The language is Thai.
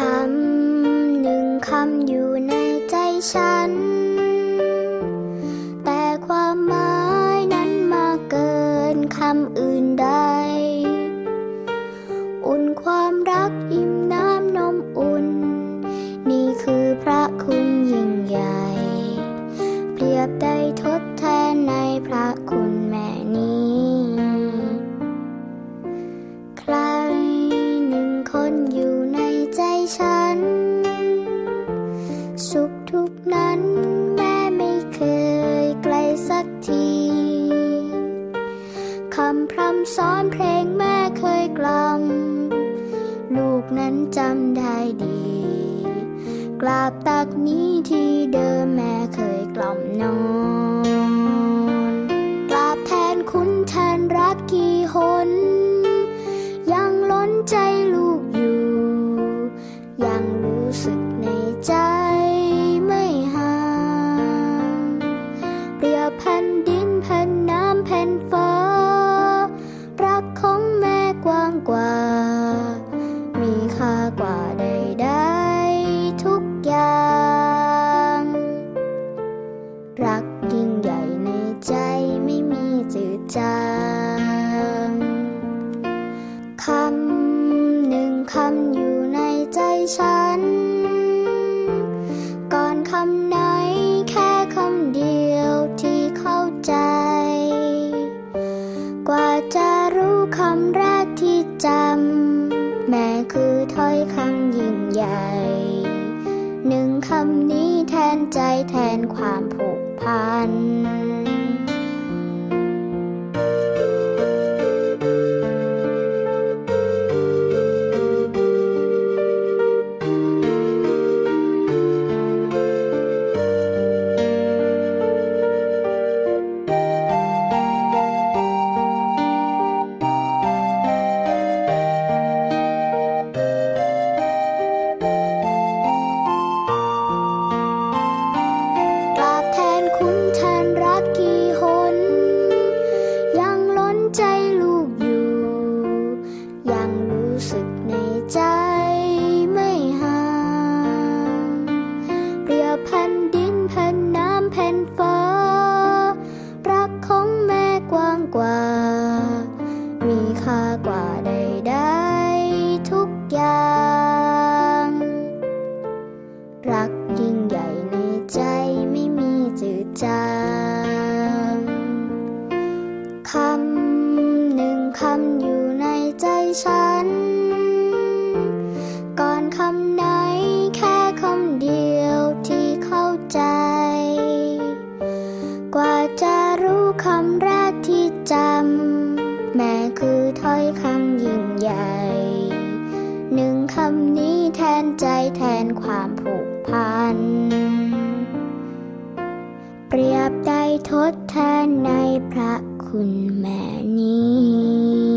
คำหนึ่งคำอยู่ในใจฉัน แต่ความหมายนั้นมาเกินคำอื่นใด อุ่นความรักอิ่มน้ำนมอุ่น นี่คือพระคุณยิ่งใหญ่ เปรียบได้ทดแทนในพระคุณแม่นี้ ไกลสักที คำพร่ำสอนเพลงแม่เคยกล่อมลูกนั้นจำได้ดี กราบตักนี้ที่เดิมแม่เคยกล่อมนอน แผ่นดินแผ่นน้ำแผ่นฟ้า รักของแม่กว้างกว่า มีค่ากว่าใดๆทุกอย่าง รักยิ่งใหญ่ในใจไม่มีจืดจางคำหนึ่งคำอยู่ในใจฉัน แม่คือถ้อยคำยิ่งใหญ่ หนึ่งคำนี้แทนใจแทนความผูกพัน จืดจางคำหนึ่งคำอยู่ในใจฉัน ก่อนคำไหนแค่คำเดียวที่เข้าใจ กว่าจะรู้คำแรกที่จำ แม่คือถ้อยคำยิ่งใหญ่ หนึ่งคำนี้แทนใจแทนความผูกพัน เปรียบได้ทดแทนในพระคุณแม่นี้